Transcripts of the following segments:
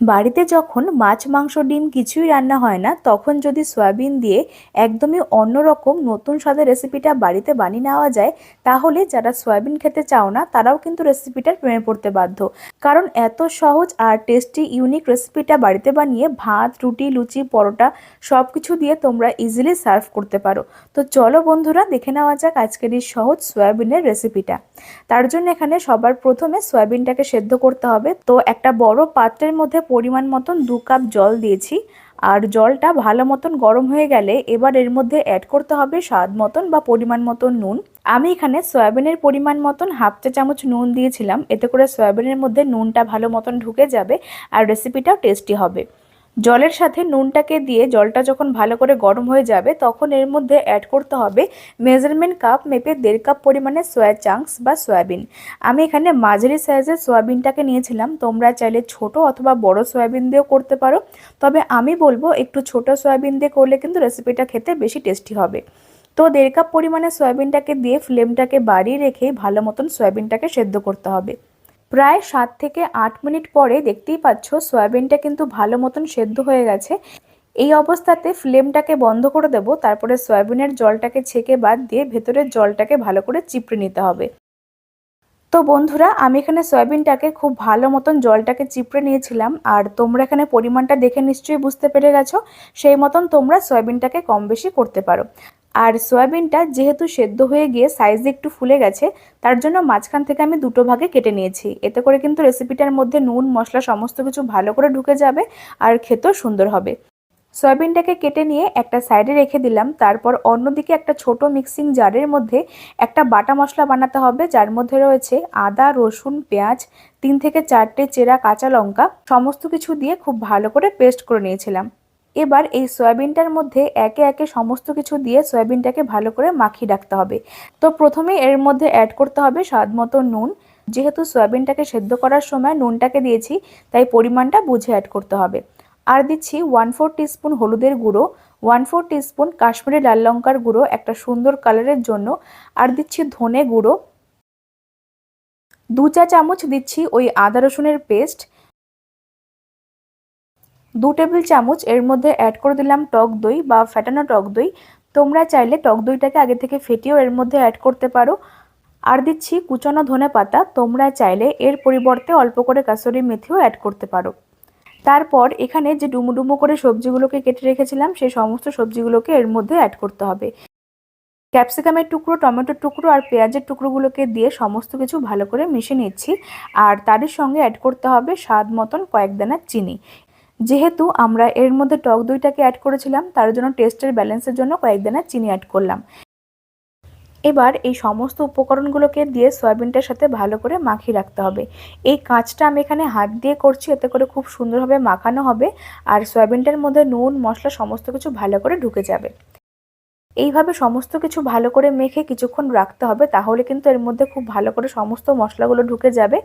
বাড়িতে যখন মাছ, মাংস, ডিম কিছুই রান্না হয় না, তখন যদি সয়াবিন দিয়ে একদমই অন্যরকম নতুন স্বাদের রেসিপিটা বাড়িতে বানিয়ে নেওয়া যায়, তাহলে যারা সয়াবিন খেতে চাও না, তারাও কিন্তু রেসিপিটার প্রেমে পড়তে বাধ্য। কারণ এত সহজ আর টেস্টি, ইউনিক রেসিপিটা বাড়িতে বানিয়ে ভাত, রুটি, লুচি, পরোটা সব কিছু দিয়ে তোমরা ইজিলি সার্ভ করতে পারো। তো চলো বন্ধুরা, দেখে নেওয়া যাক আজকের এই সহজ সয়াবিনের রেসিপিটা। তার জন্য এখানে সবার প্রথমে সয়াবিনটাকে সেদ্ধ করতে হবে। তো একটা বড় পাত্রের মধ্যে পরিমাণ মতন দু কাপ জল দিয়েছি। আর জলটা ভালো মতন গরম হয়ে গেলে এবার এর মধ্যে অ্যাড করতে হবে স্বাদ মতন বা পরিমাণ মতন নুন। আমি এখানে সয়াবিনের পরিমাণ মতন হাফ চা চামচ নুন দিয়েছিলাম। এতে করে সয়াবিনের মধ্যে নুনটা ভালো মতন ঢুকে যাবে আর রেসিপিটাও টেস্টি হবে। জলের সাথে নুনটাকে দিয়ে জলটা যখন ভালো করে গরম হয়ে যাবে, তখন এর মধ্যে অ্যাড করতে হবে মেজারমেন্ট কাপ মেপে দেড় কাপ পরিমাণে সয়া চাংস বা সয়াবিন আমি এখানে মাঝারি সাইজের সয়াবিনটাকে নিয়েছিলাম, তোমরা চাইলে ছোট অথবা বড় সয়াবিন দিয়েও করতে পারো। তবে আমি বলব, একটু ছোট সয়াবিন দিয়ে করলে কিন্তু রেসিপিটা খেতে বেশি টেস্টি হবে। তো দেড় কাপ পরিমাণে সয়াবিনটাকে দিয়ে ফ্লেমটাকে বাড়িয়ে রেখে ভালো মতন সয়াবিনটাকে সেদ্ধ করতে হবে। প্রায় সাত থেকে আট মিনিট পরে দেখতেই পাচ্ছ সয়াবিনটা কিন্তু ভালো মতন সেদ্ধ হয়ে গেছে। এই অবস্থাতে ফ্লেমটাকে বন্ধ করে দেব, তারপরে সয়াবিনের জলটাকে ছেঁকে বাদ দিয়ে ভেতরের জলটাকে ভালো করে চিপড়ে নিতে হবে। তো বন্ধুরা, আমি এখানে সয়াবিনটাকে খুব ভালো মতন জলটাকে চিপড়ে নিয়েছিলাম, আর তোমরা এখানে পরিমাণটা দেখে নিশ্চয়ই বুঝতে পেরে গেছো, সেই মতন তোমরা সয়াবিনটাকে কম বেশি করতে পারো। আর সয়াবিনটা যেহেতু সেদ্ধ হয়ে গিয়ে সাইজে একটু ফুলে গেছে, তার জন্য মাঝখান থেকে আমি দুটো ভাগে কেটে নিয়েছি। এতে করে কিন্তু রেসিপিটার মধ্যে নুন, মশলা সমস্ত কিছু ভালো করে ঢুকে যাবে আর খেতেও সুন্দর হবে। সয়াবিনটাকে কেটে নিয়ে একটা সাইডে রেখে দিলাম। তারপর অন্যদিকে একটা ছোট মিক্সিং জারের মধ্যে একটা বাটা মশলা বানাতে হবে, যার মধ্যে রয়েছে আদা, রসুন, পেঁয়াজ, তিন থেকে চারটে চেরা কাঁচা লঙ্কা, সমস্ত কিছু দিয়ে খুব ভালো করে পেস্ট করে নিয়েছিলাম। এবার এই সয়াবিনটার মধ্যে একে একে সমস্ত কিছু দিয়ে সয়াবিনটাকে ভালো করে মাখিয়ে রাখতে হবে। তো প্রথমে এর মধ্যে অ্যাড করতে হবে স্বাদ মতো নুন। যেহেতু সয়াবিনটাকে সেদ্ধ করার সময় নুনটাকে দিয়েছি, তাই পরিমাণটা বুঝে অ্যাড করতে হবে। আর দিচ্ছি ওয়ান ফোর টিস্পুন হলুদের গুঁড়ো ওয়ান ফোর টিস্পুন কাশ্মীরি লাল লঙ্কার গুঁড়ো একটা সুন্দর কালারের জন্য। আর দিচ্ছি ধনে গুঁড়ো। দু চা চামচ দিচ্ছি ওই আদা রসুনের পেস্ট দু টেবিল চামচ, এর মধ্যে অ্যাড করে দিলাম টক দই বা ফ্যাটানো টক দই। তোমরা চাইলে টক দইটাকে আগে থেকে ফেটিয়েও এর মধ্যে অ্যাড করতে পারো। আর দিচ্ছি কুচনো ধনে পাতা, তোমরা চাইলে এর পরিবর্তে অল্প করে কাসরি মেথিও অ্যাড করতে পারো। তারপর এখানে যে ডুমু ডুমু করে সবজিগুলোকে কেটে রেখেছিলাম, সেই সমস্ত সবজিগুলোকে এর মধ্যে অ্যাড করতে হবে। ক্যাপসিকামের টুকরো, টমেটোর টুকরো আর পেঁয়াজের টুকরোগুলোকে দিয়ে সমস্ত কিছু ভালো করে মিশে নিচ্ছি। আর তারই সঙ্গে অ্যাড করতে হবে স্বাদ মতন কয়েক দানা চিনি। যেহেতু আমরা এর মধ্যে টক দইটাকে অ্যাড করেছিলাম, তার জন্য টেস্টের ব্যালেন্সের জন্য কয়েক দানা চিনি অ্যাড করলাম। এবার এই সমস্ত উপকরণগুলোকে দিয়ে সয়াবিনটার সাথে ভালো করে মাখিয়ে রাখতে হবে। এই কাঁচটা আমি এখানে হাত দিয়ে করছি, এতে করে খুব সুন্দরভাবে মাখানো হবে আর সয়াবিনটার মধ্যে নুন, মশলা সমস্ত কিছু ভালো করে ঢুকে যাবে। এইভাবে সমস্ত কিছু ভালো করে মেখে কিছুক্ষণ রাখতে হবে, তাহলে কিন্তু এর মধ্যে খুব ভালো করে সমস্ত মশলাগুলো ঢুকে যাবে।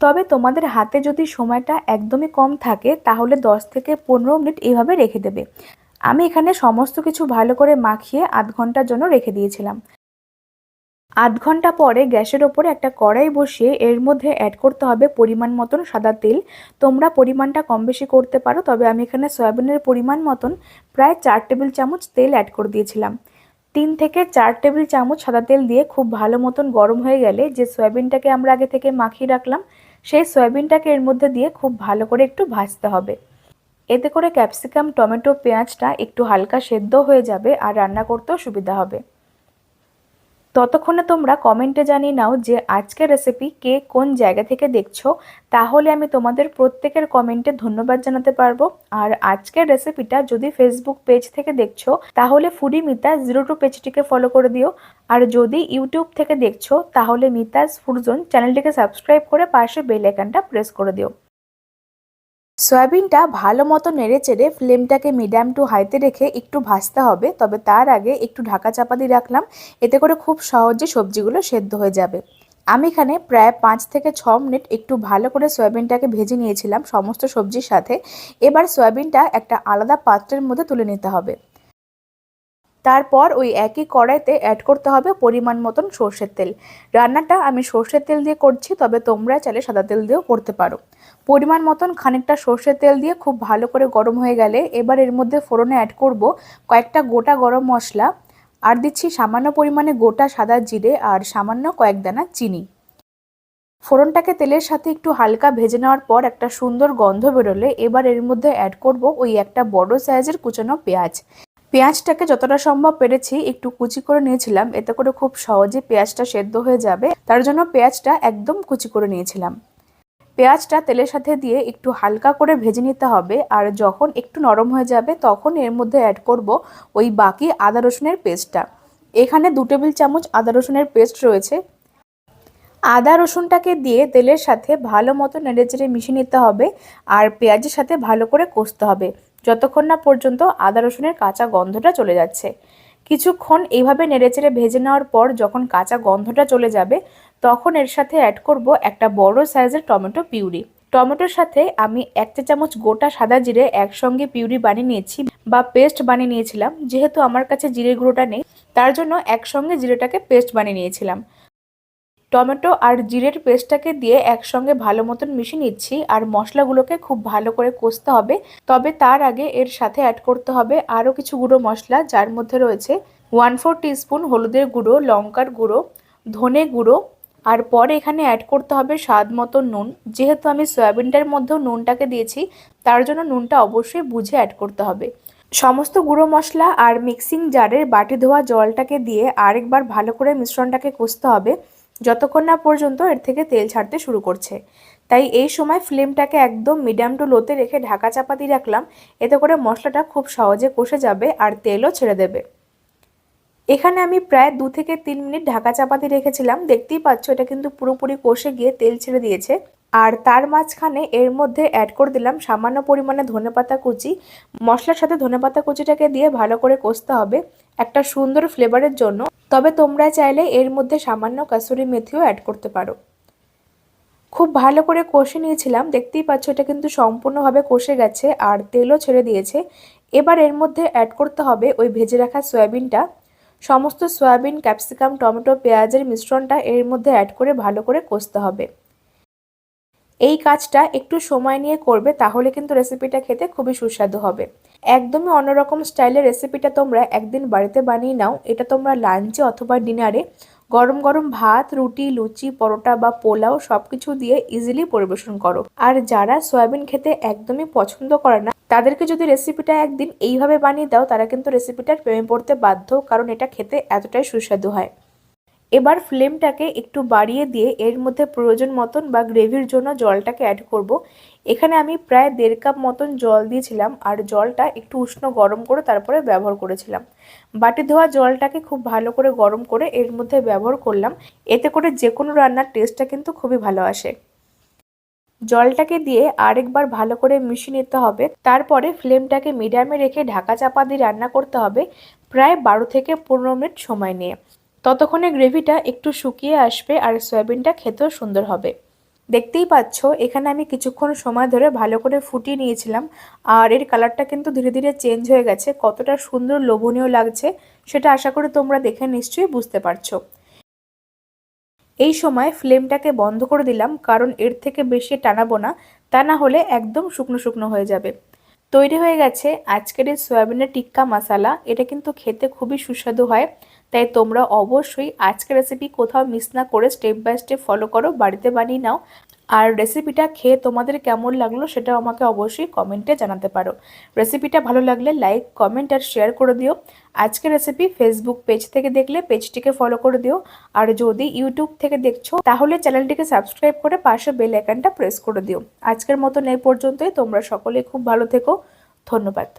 তবে তোমাদের হাতে যদি সময়টা একদমই কম থাকে, তাহলে 10 থেকে পনেরো মিনিট এইভাবে রেখে দেবে। আমি এখানে সমস্ত কিছু ভালো করে মাখিয়ে আধ ঘণ্টার জন্য রেখে দিয়েছিলাম। আধ ঘণ্টা পরে গ্যাসের ওপরে একটা কড়াই বসিয়ে এর মধ্যে অ্যাড করতে হবে পরিমাণ মতন সাদা তেল। তোমরা পরিমাণটা কম বেশি করতে পারো, তবে আমি এখানে সয়াবিনের পরিমাণ মতন প্রায় চার টেবিল চামচ তেল অ্যাড করে দিয়েছিলাম। তিন থেকে চার টেবিল চামচ সাদা তেল দিয়ে খুব ভালো মতন গরম হয়ে গেলে যে সয়াবিনটাকে আমরা আগে থেকে মাখিয়ে রাখলাম সেই সয়াবিনটাকে এর মধ্যে দিয়ে খুব ভালো করে একটু ভাজতে হবে। এতে করে ক্যাপসিকাম, টমেটো, পেঁয়াজটা একটু হালকা সেদ্ধ হয়ে যাবে আর রান্না করতেও সুবিধা হবে। ততক্ষণে তোমরা কমেন্টে জানিয়ে নাও যে আজকের রেসিপি কে কোন জায়গা থেকে দেখছ। তাহলে আমি তোমাদের প্রত্যেকের কমেন্টে ধন্যবাদ জানাতে পারব। আর আজকের রেসিপিটা যদি ফেসবুক পেজ থেকে দেখছ, তাহলে ফুডি মিতা জিরো টু পেজটিকে ফলো করে দিও। আর যদি ইউটিউব থেকে দেখছ, তাহলে মিতাজ ফুডজোন চ্যানেলটিকে সাবস্ক্রাইব করে পাশে বেল আইকনটা প্রেস করে দিও। সয়াবিনটা ভালো মতো নেড়ে চেড়ে ফ্লেমটাকে মিডিয়াম টু হাইতে রেখে একটু ভাজতে হবে, তবে তার আগে একটু ঢাকা চাপা দিয়ে রাখলাম। এতে করে খুব সহজে সবজিগুলো সেদ্ধ হয়ে যাবে। আমি এখানে প্রায় পাঁচ থেকে ছ মিনিট একটু ভালো করে সয়াবিনটাকে ভেজে নিয়েছিলাম সমস্ত সবজির সাথে। এবার সয়াবিনটা একটা আলাদা পাত্রের মধ্যে তুলে নিতে হবে। তারপর ওই একই কড়াইতে অ্যাড করতে হবে পরিমাণ মতন সর্ষের তেল। রান্নাটা আমি সর্ষের তেল দিয়ে করছি, তবে তোমরা চাইলে সাদা তেল দিয়েও করতে পারো। পরিমাণ মতন খানিকটা সর্ষের তেল দিয়ে খুব ভালো করে গরম হয়ে গেলে এবার এর মধ্যে ফোড়নে অ্যাড করব কয়েকটা গোটা গরম মশলা। আর দিচ্ছি সামান্য পরিমাণে গোটা সাদা জিরে আর সামান্য কয়েক দানা চিনি। ফোড়নটাকে তেলের সাথে একটু হালকা ভেজে নেওয়ার পর একটা সুন্দর গন্ধ বেরোলে এবার এর মধ্যে অ্যাড করব ওই একটা বড় সাইজের কুচানো পেঁয়াজ। পেঁয়াজটাকে যতটা সম্ভব পেরেছি, একটু কুচি করে নিয়েছিলাম। এতে করে খুব সহজে পেঁয়াজটা সেদ্ধ হয়ে যাবে। তার জন্য পেঁয়াজটা একদম কুচি করে নিয়েছিলাম। পেঁয়াজটা তেলের সাথে দিয়ে একটু হালকা করে ভেজে নিতে হবে। আর যখন একটু নরম হয়ে যাবে, তখন এর মধ্যে অ্যাড করব ওই বাকি আদা রসুনের পেস্টটা এখানে দু টেবিল চামচ আদা রসুনের পেস্ট রয়েছে। আদা রসুনটাকে দিয়ে তেলের সাথে ভালো মতো নেড়েচেড়ে মিশিয়ে নিতে হবে। আর পেঁয়াজের সাথে ভালো করে কষতে হবে। যতক্ষণ না পর্যন্ত আদা রসুনের কাঁচা গন্ধটা চলে যাচ্ছে। কিছুক্ষণ এইভাবে নেড়েচেড়ে ভেজে নেওয়ার পর যখন কাঁচা গন্ধটা চলে যাবে, তখন এর সাথে অ্যাড করব একটা বড় সাইজের টমেটো পিউরি। টমেটোর সাথে আমি এক চা চামচ গোটা সাদা জিরে একসঙ্গে পিউরি বানিয়ে নিয়েছি বা পেস্ট বানিয়ে নিয়েছিলাম। যেহেতু আমার কাছে জিরে গুঁড়োটা নেই, তার জন্য একসঙ্গে জিরেটাকে পেস্ট বানিয়ে নিয়েছিলাম। টমেটো আর জিরের পেস্টটাকে দিয়ে একসঙ্গে ভালো মতন মিশিয়ে নিচ্ছি আর মশলাগুলোকে খুব ভালো করে কষতে হবে। তবে তার আগে এর সাথে অ্যাড করতে হবে আরও কিছু গুঁড়ো মশলা, যার মধ্যে রয়েছে ওয়ান ফোর টিস্পুন হলুদের গুঁড়ো, লঙ্কার গুঁড়ো, ধনে গুঁড়ো আর পরে এখানে অ্যাড করতে হবে স্বাদ মতো নুন। যেহেতু আমি সয়াবিনটার মধ্যেও নুনটাকে দিয়েছি, তার জন্য নুনটা অবশ্যই বুঝে অ্যাড করতে হবে। সমস্ত গুঁড়ো মশলা আর মিক্সিং জারের বাটি ধোয়া জলটাকে দিয়ে আরেকবার ভালো করে মিশ্রণটাকে কষতে হবে। যতক্ষণ না পর্যন্ত এর থেকে তেল ছাড়তে শুরু করছে। তাই এই সময় ফ্লেমটাকে একদম মিডিয়াম টু লোতে রেখে ঢাকা চাপা দিয়ে রাখলাম, এতে করে মশলাটা খুব সহজে কষে যাবে আর তেলও ছেড়ে দেবে। এখানে আমি প্রায় দু থেকে তিন মিনিট ঢাকা চাপাতি রেখেছিলাম। দেখতেই পাচ্ছ, এটা কিন্তু পুরোপুরি কষে গিয়ে তেল ছেড়ে দিয়েছে। আর তার মাঝখানে এর মধ্যে অ্যাড করে দিলাম সামান্য পরিমাণে ধনেপাতা কুচি। মশলার সাথে ধনেপাতা কুচিটাকে দিয়ে ভালো করে কষতে হবে। একটা সুন্দর ফ্লেভারের জন্য, তবে তোমরা চাইলে এর মধ্যে সামান্য কাসুরি মেথিও অ্যাড করতে পারো। খুব ভালো করে কষে নিয়েছিলাম, দেখতেই পাচ্ছ এটা কিন্তু সম্পূর্ণভাবে কষে গেছে আর তেলও ছেড়ে দিয়েছে। এবার এর মধ্যে অ্যাড করতে হবে ওই ভেজে রাখা সয়াবিনটা। সমস্ত সয়াবিন, ক্যাপসিকাম, টমেটো, পেঁয়াজের মিশ্রণটা এর মধ্যে অ্যাড করে ভালো করে কষতে হবে। এই কাজটা একটু সময় নিয়ে করবে, তাহলে কিন্তু রেসিপিটা খেতে খুবই সুস্বাদু হবে। একদমই অন্যরকম স্টাইলের রেসিপিটা তোমরা একদিন বাড়িতে বানিয়ে নাও। এটা তোমরা লাঞ্চে অথবা ডিনারে গরম গরম ভাত, রুটি, লুচি, পরোটা বা পোলাও সব কিছু দিয়ে ইজিলি পরিবেশন করো। আর যারা সয়াবিন খেতে একদমই পছন্দ করে না, তাদেরকে যদি রেসিপিটা একদিন এইভাবে বানিয়ে দাও, তারা কিন্তু রেসিপিটার প্রেমে পড়তে বাধ্য, কারণ এটা খেতে এতটাই সুস্বাদু হয়। এবার ফ্লেমটাকে একটু বাড়িয়ে দিয়ে এর মধ্যে প্রয়োজন মতন বা গ্রেভির জন্য জলটাকে অ্যাড করব। এখানে আমি প্রায় দেড় কাপ মতন জল দিয়েছিলাম আর জলটা একটু উষ্ণ গরম করে তারপরে ব্যবহার করেছিলাম। বাটি ধোয়া জলটাকে খুব ভালো করে গরম করে এর মধ্যে ব্যবহার করলাম। এতে করে যে কোনো রান্নার টেস্টটা কিন্তু খুবই ভালো আসে। জলটাকে দিয়ে আরেকবার ভালো করে মিশিয়ে নিতে হবে। তারপরে ফ্লেমটাকে মিডিয়ামে রেখে ঢাকা চাপা দিয়ে রান্না করতে হবে প্রায় বারো থেকে পনেরো মিনিট সময় নিয়ে। ততক্ষণে গ্রেভিটা একটু শুকিয়ে আসবে আর সয়াবিনটা খেতেও সুন্দর হবে। দেখতেই পাচ্ছ, এখানে আমি কিছুক্ষণ সময় ধরে ভালো করে ফুটিয়ে নিয়েছিলাম আর এর কালারটা কিন্তু ধীরে ধীরে চেঞ্জ হয়ে গেছে, কতটা সুন্দর লোভনীয় লাগছে সেটা আশা করি তোমরা দেখে নিশ্চয়ই বুঝতে পারছ। এই সময় ফ্লেমটাকে বন্ধ করে দিলাম, কারণ এর থেকে বেশি টানাবো না, তা না হলে একদম শুকনো শুকনো হয়ে যাবে। তৈরি হয়ে গেছে আজকের এই সয়াবিনের টিক্কা মশালা, এটা কিন্তু খেতে খুবই সুস্বাদু হয়। তাই তোমরা অবশ্যই আজকের রেসিপি কোথাও মিস না করে স্টেপ বাই স্টেপ ফলো করো, বাড়িতে বানিয়ে নাও। আর রেসিপিটা খেয়ে তোমাদের কেমন লাগল সেটা আমাকে অবশ্যই কমেন্টে জানাতে পারো। রেসিপিটা ভালো লাগলে লাইক কমেন্ট আর শেয়ার করে দিও। আজকের রেসিপি ফেসবুক পেজ থেকে দেখলে পেজটিকে ফলো করে দিও। আর যদি ইউটিউব থেকে দেখছ, তাহলে চ্যানেলটিকে সাবস্ক্রাইব করে পাশে বেল আইকনটা প্রেস করে দিও। আজকের মতন এই পর্যন্তই, তোমরা সকলে খুব ভালো থেকো। ধন্যবাদ।